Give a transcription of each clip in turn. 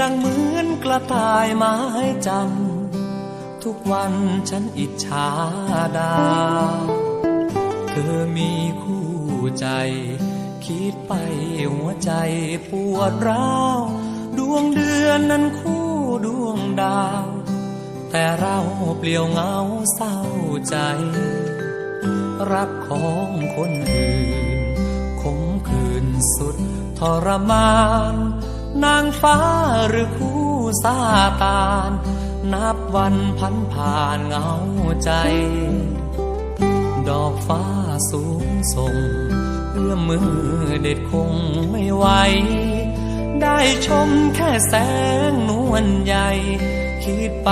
ยังเหมือนกระต่ายไม้จำทุกวันฉันอิจฉาดาวเธอมีคู่ใจ คิดไปหัวใจปวดร้าว ดวงเดือนนั้นคู่ดวงดาว แต่เราเปลี่ยวเหงาเศร้าใจ รักของคนอื่นคงคืนสุดทรมาน นางฟ้าหรือคู่ซาตาน นับวันพันผ่านเหงาใจ ดอกฟ้าสูงส่ง เอื้อมมือเด็ดคงไม่ไหว ได้ชมแค่แสงนวลใหญ่ คิดไป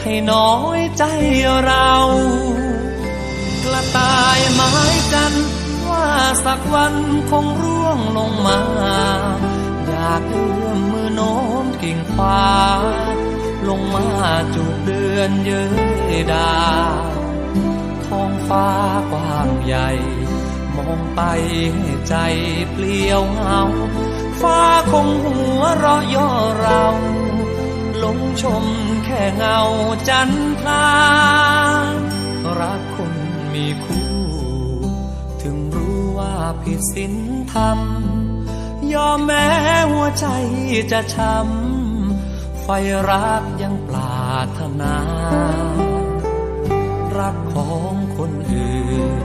ให้น้อยใจเรา กระต่ายไม้กันว่าสักวันคงร่วงลงมาากเอื้อมมือโน้มกิ่งฟ้า ลงมาจูบเดือนเยยดาวท้องฟ้ากว้างใหญ่ มองไปให้ใจเปลี่ยวเหงา ฟ้าคงหัวเราะย่อเราหลงชมแค่เงาจันทรารักคนมีคู่ ถึงรู้ว่าผิดศีลธรรม ยอมแม้หัวใจจะช้ำ ไฟรักยังปรารถนา รักของคนอื่น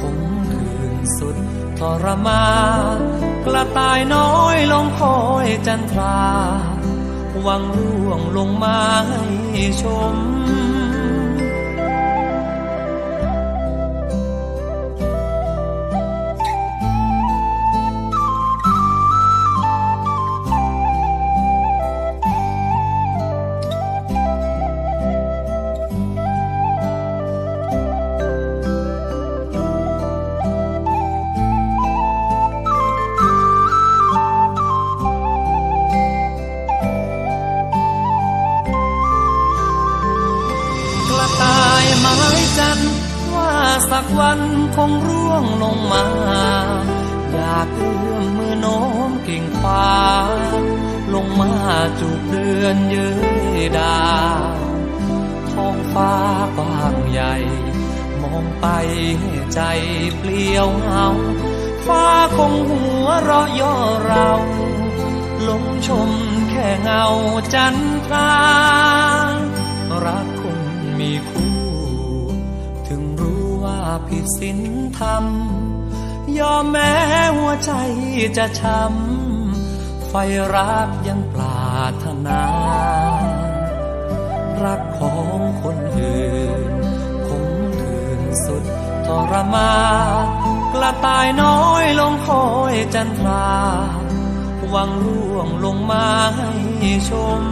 คงคืนสุดทรมานกระต่ายน้อยลงคอยจันทรา หวังร่วงลงมาให้ชม จันว่าสักวันคงร่วงลงมา อยากเอื้อมมือโน้มกิ่งฟ้า ลงมาจูบเดือนเย้ยดาวท้องฟ้ากว้างใหญ่ มองไปให้ใจเปลี่ยวเหงาฟ้าคงหัวเราะย่อเราลงชมแค่เงาจันทรารักคนมีคู่ ผิดศีลธรรม ยอมแม้หัวใจจะช้ำ ไฟรักยังปรารถนา รักของคนอื่นคงคืนสุดทรมานกระต่ายน้อยลงคอยจันทรา หวังร่วงลงมาให้ชม